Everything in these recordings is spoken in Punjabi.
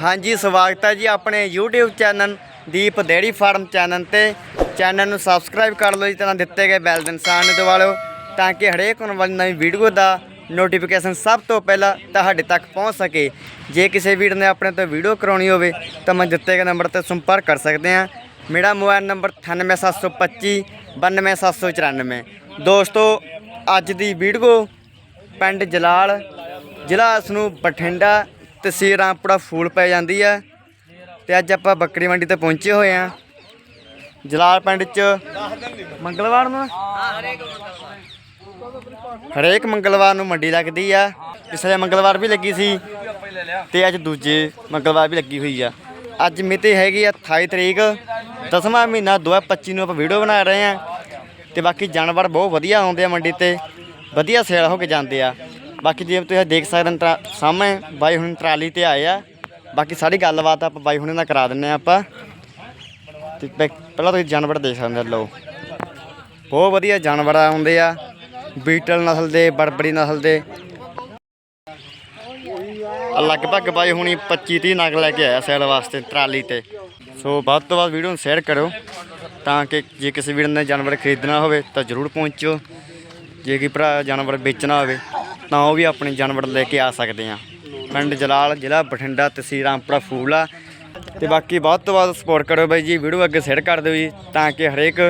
ਹਾਂਜੀ, ਸਵਾਗਤ ਹੈ ਜੀ ਆਪਣੇ YouTube channel Deep dairy farm channel ਤੇ। ਚੈਨਲ ਨੂੰ ਸਬਸਕ੍ਰਾਈਬ ਕਰ ਲਓ ਜੀ ਤਾਂ ਦਿੱਤੇ ਗਏ ਬੈਲ ਦੇ ਨਿਸ਼ਾਨ ਨੂੰ ਦਬਾ ਲਓ ਤਾਂ ਕਿ ਹਰੇਕ ਆਉਣ ਵਾਲੀ ਨਵੀਂ ਵੀਡੀਓ ਦਾ ਨੋਟੀਫਿਕੇਸ਼ਨ ਸਭ ਤੋਂ ਪਹਿਲਾਂ ਤੁਹਾਡੇ ਤੱਕ ਪਹੁੰਚ ਸਕੇ। ਜੇ ਕਿਸੇ ਵੀਰ ਨੇ ਆਪਣੇ ਤੋਂ ਵੀਡੀਓ ਕਰਾਉਣੀ ਹੋਵੇ ਤਾਂ ਮੈਂ ਦਿੱਤੇ ਗਏ ਨੰਬਰ ਤੇ ਸੰਪਰਕ ਕਰ ਸਕਦੇ ਆ ਮੇਰਾ ਮੋਬਾਈਲ ਨੰਬਰ 98725 92794 ਦੋਸਤੋ, ਅੱਜ ਦੀ ਵੀਡੀਓ ਪਿੰਡ ਜਲਾਲ, ਜ਼ਿਲ੍ਹਾ ਇਸ ਨੂੰ ਬਠਿੰਡਾ ਤਹਿਸੀਲ ਰਾਮਪੁਰਾ ਫੂਲ ਪੈ ਜਾਂਦੀ ਆ। ਤੇ ਅੱਜ ਆਪਾਂ ਬੱਕਰੀ ਮੰਡੀ ਤੇ ਪਹੁੰਚੇ ਹੋਏ ਆ। ਜਲਾਲ ਪਿੰਡ ਚ ਮੰਗਲਵਾਰ ਨੂੰ? ਹਰੇਕ ਮੰਗਲਵਾਰ ਨੂੰ ਮੰਡੀ ਲੱਗਦੀ ਆ। ਪਿਛਲੇ ਮੰਗਲਵਾਰ ਵੀ ਲੱਗੀ ਸੀ ਤੇ ਅੱਜ ਦੂਜੇ ਮੰਗਲਵਾਰ ਵੀ ਲੱਗੀ ਹੋਈ ਆ। ਅੱਜ ਮਿਤੀ ਹੈਗੀ ਆ 28 ਤਰੀਕ। ਦਸਵਾਂ ਮਹੀਨਾ 2025 ਨੂੰ ਆਪਾਂ ਵੀਡੀਓ ਬਣਾ ਰਹੇ ਆ। ਤੇ ਬਾਕੀ ਜਾਨਵਰ ਬਹੁਤ ਵਧੀਆ ਆਉਂਦੇ ਆ ਮੰਡੀ ਤੇ। ਵਧੀਆ ਸੇਲ ਹੋ ਕੇ ਜਾਂਦੇ ਆ। ਬਾਕੀ ਜਿਵੇਂ ਤੁਸੀਂ ਦੇਖ ਸਕਦੇ ਹੋ ਟਰਾ- ਸਾਹਮਣੇ ਬਾਈ ਹੁਣ ਟਰਾਲੀ ਤੇ ਆਏ ਆ। ਬਾਕੀ ਸਾਰੀ ਗੱਲਬਾਤ ਆਪਾਂ ਬਾਈ ਹੁਣੇ ਨਾਲ ਕਰਾ ਦਿੰਨੇ ਆ ਆਪਾਂ। ਤੇ ਪਹਿਲਾਂ ਤੁਸੀਂ ਜਾਨਵਰ ਦੇਖ ਸਕਦੇ ਹੋ, ਲਓ। ਬਹੁਤ ਵਧੀਆ ਜਾਨਵਰ ਆਉਂਦੇ ਆ। ਬੀਟਲ ਨਸਲ ਦੇ ਬਰਬਰੀ ਨਸਲ ਦੇ। ਲਗਭਗ ਬਾਈ ਹੁਣੀ 25 30 ਨਗ ਲੈ ਕੇ ਆਇਆ ਸੇਲ ਵਾਸਤੇ ਟਰਾਲੀ ਤੇ। ਸੋ ਵੱਧ ਤੋਂ ਵੱਧ ਵੀਡੀਓ ਨੂੰ ਸ਼ੇਅਰ ਕਰੋ ਤਾਂ ਕਿ ਜੇ ਕਿਸੇ ਵੀਰ ਨੇ ਜਾਨਵਰ ਖਰੀਦਣਾ ਹੋਵੇ ਤਾਂ ਜ਼ਰੂਰ ਪਹੁੰਚੋ ਜੇ ਕਿ ਭਰਾ ਜਾਨਵਰ ਵੇਚਣਾ ਹੋਵੇ। ਤਾਂ ਉਹ ਵੀ ਆਪਣੇ ਜਾਨਵਰ ਲੈ ਕੇ ਆ ਸਕਦੇ ਆ। ਪਿੰਡ ਜਲਾਲ ਜ਼ਿਲ੍ਹਾ ਬਠਿੰਡਾ ਤਹਿਸੀਲ ਰਾਮਪੁਰਾ ਫੂਲ। ਆ ਤੇ ਬਾਕੀ ਵੱਧ ਤੋਂ ਵੱਧ ਸਪੋਰਟ ਕਰੋ ਬਾਈ ਜੀ ਵੀਡੀਓ ਅੱਗੇ ਸ਼ੇਅਰ ਕਰ ਦਿਓ ਜੀ ਤਾਂ ਕਿ ਹਰੇਕ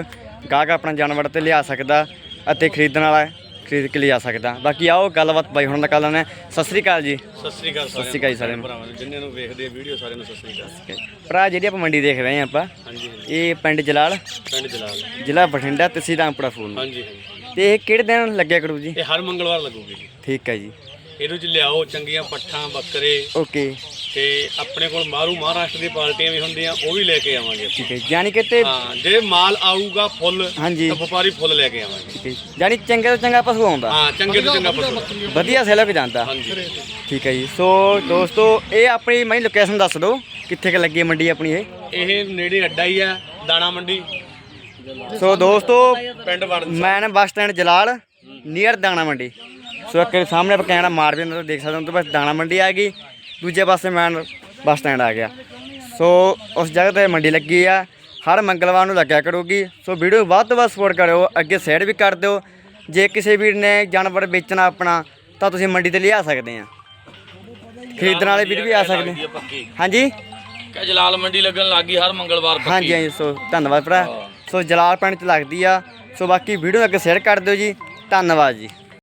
ਗਾਹਕ ਆਪਣਾ ਜਾਨਵਰ ਤੇ ਲਿਆ ਸਕਦਾ ਅਤੇ ਖਰੀਦਣ ਵਾਲਾ ਖਰੀਦ ਕੇ ਲਿਆ ਸਕਦਾ। ਬਾਕੀ ਆਓ ਗੱਲਬਾਤ ਬਾਈ ਹੁਣ ਕਰ ਲੈਣੇ ਸਤਿ ਸ੍ਰੀ ਅਕਾਲ ਜੀ। ਸਤਿ ਸ੍ਰੀ ਅਕਾਲ ਸਤਿ ਸ੍ਰੀ ਅਕਾਲ ਜੀ ਸਾਰਿਆਂ ਨੂੰ ਭਰਾਵਾਂ ਨੂੰ ਜਿੰਨੇ ਨੂੰ ਵੇਖਦੇ ਆ ਵੀਡੀਓ ਸਾਰਿਆਂ ਨੂੰ ਸਤਿ ਸ੍ਰੀ ਅਕਾਲ। ਭਰਾ ਜਿਹੜੀ ਆਪਾਂ ਮੰਡੀ ਦੇਖ ਰਹੇ ਹਾਂ ਆਪਾਂ ਹਾਂਜੀ ਹਾਂਜੀ। ਇਹ ਪਿੰਡ ਜਲਾਲ ਪਿੰਡ ਜਲਾਲ। ਜ਼ਿਲ੍ਹਾ ਬਠਿੰਡਾ ਤਹਿਸੀਲ ਰਾਮਪੁਰਾ ਫੂਲ। ਹਾਂਜੀ ਹਾਂਜੀ। ਤੇ ਇਹ ਕਿਹੜੇ ਦਿਨ ਲੱਗਿਆ ਕਰੂ ਜੀ? ਇਹ ਹਰ ਮੰਗਲਵਾਰ ਲੱਗੂਗੀ ਜੀ। ਠੀਕ ਹੈ ਜੀ। ਇਹਦੇ ਚ ਲਿਆਓ ਚੰਗੀਆਂ ਪੱਠਾਂ ਬੱਕਰੇ। ਓਕੇ। ਤੇ ਆਪਣੇ ਕੋਲ ਮਾਰੂ ਮਹਾਰਾਸ਼ਟਰ ਦੀ ਪਾਰਟੀਆਂ ਵੀ ਹੁੰਦੀਆਂ ਉਹ ਵੀ ਲੈ ਕੇ ਆਵਾਂਗੇ ਠੀਕ ਹੈ ਯਾਨੀ ਕਿ ਤੇ ਹਾਂ ਜੇ ਮਾਲ ਆਊਗਾ ਫੁੱਲ ਹਾਂਜੀ। ਤਾਂ ਵਪਾਰੀ ਫੁੱਲ ਲੈ ਕੇ ਆਵਾਂਗੇ। ਠੀਕ ਹੈ ਜੀ। ਯਾਨੀ ਚੰਗੇ ਤੋਂ ਚੰਗਾ ਪਸ਼ੂ ਆਉਂਦਾ। ਹਾਂ ਚੰਗੇ ਤੋਂ ਚੰਗਾ ਪਸ਼ੂ। ਵਧੀਆ ਸੇਲ ਹੋ ਕੇ ਜਾਂਦਾ। ਹਾਂਜੀ। ਠੀਕ ਹੈ ਜੀ। ਸੋ ਦੋਸਤੋ ਇਹ ਆਪਣੀ ਮੈਂ ਲੋਕੇਸ਼ਨ ਦੱਸ ਦਿਓ ਕਿੱਥੇ ਕਿ ਲੱਗੀ ਹੈ ਮੰਡੀ ਆਪਣੀ ਇਹ? ਇਹ ਨੇੜੇ ਅੱਡਾ ਹੀ ਆ ਦਾਣਾ ਮੰਡੀ। ਸੋ ਦੋਸਤੋ ਪਿੰਡ ਵੜਨ ਮੈਨ ਬੱਸ ਸਟੈਂਡ ਜਲਾਲ ਨੀਅਰ ਦਾਣਾ ਮੰਡੀ। ਸੋ ਇੱਕ ਸਾਹਮਣੇ ਆਪਾਂ ਕੈਮਰਾ ਮਾਰ ਵੀ ਅੰਦਰ ਦੇਖ ਸਕਦੇ ਹੋ ਤੋਂ ਬਸ ਦਾਣਾ ਮੰਡੀ ਆ ਗਈ। ਦੂਜੇ ਪਾਸੇ ਮੈਨ ਬੱਸ ਸਟੈਂਡ ਆ ਗਿਆ। ਸੋ ਉਸ ਜਗ੍ਹਾ ਤੇ ਮੰਡੀ ਲੱਗੀ ਆ। ਹਰ ਮੰਗਲਵਾਰ ਨੂੰ ਲੱਗਿਆ ਕਰੂਗੀ। ਸੋ ਵੀਡੀਓ ਵੱਧ ਤੋਂ ਵੱਧ ਸਪੋਰਟ ਕਰਿਓ ਅੱਗੇ ਸ਼ੇਅਰ ਵੀ ਕਰ ਦਿਓ। ਜੇ ਕਿਸੇ ਵੀਰ ਨੇ ਜਾਨਵਰ ਵੇਚਣਾ ਆਪਣਾ ਤਾਂ ਤੁਸੀਂ ਮੰਡੀ ਤੇ ਲਿਆ ਸਕਦੇ ਆ। ਖਰੀਦਣ ਵਾਲੇ ਵੀਰ ਵੀ ਆ ਸਕਦੇ ਹਾਂਜੀ? ਜਲਾਲ ਮੰਡੀ ਲੱਗਣ ਲੱਗੀ ਹਰ ਮੰਗਲਵਾਰ ਹਾਂਜੀ ਹਾਂਜੀ ਸੋ ਧੰਨਵਾਦ ਭਰਾ। ਸੋ ਜਲਾਲ ਪਿੰਡ ਚ ਲੱਗਦੀ ਆ। ਸੋ ਬਾਕੀ ਵੀਡੀਓ ਅੱਗੇ ਸ਼ੇਅਰ ਕਰ ਦਿਓ ਜੀ। ਧੰਨਵਾਦ ਜੀ।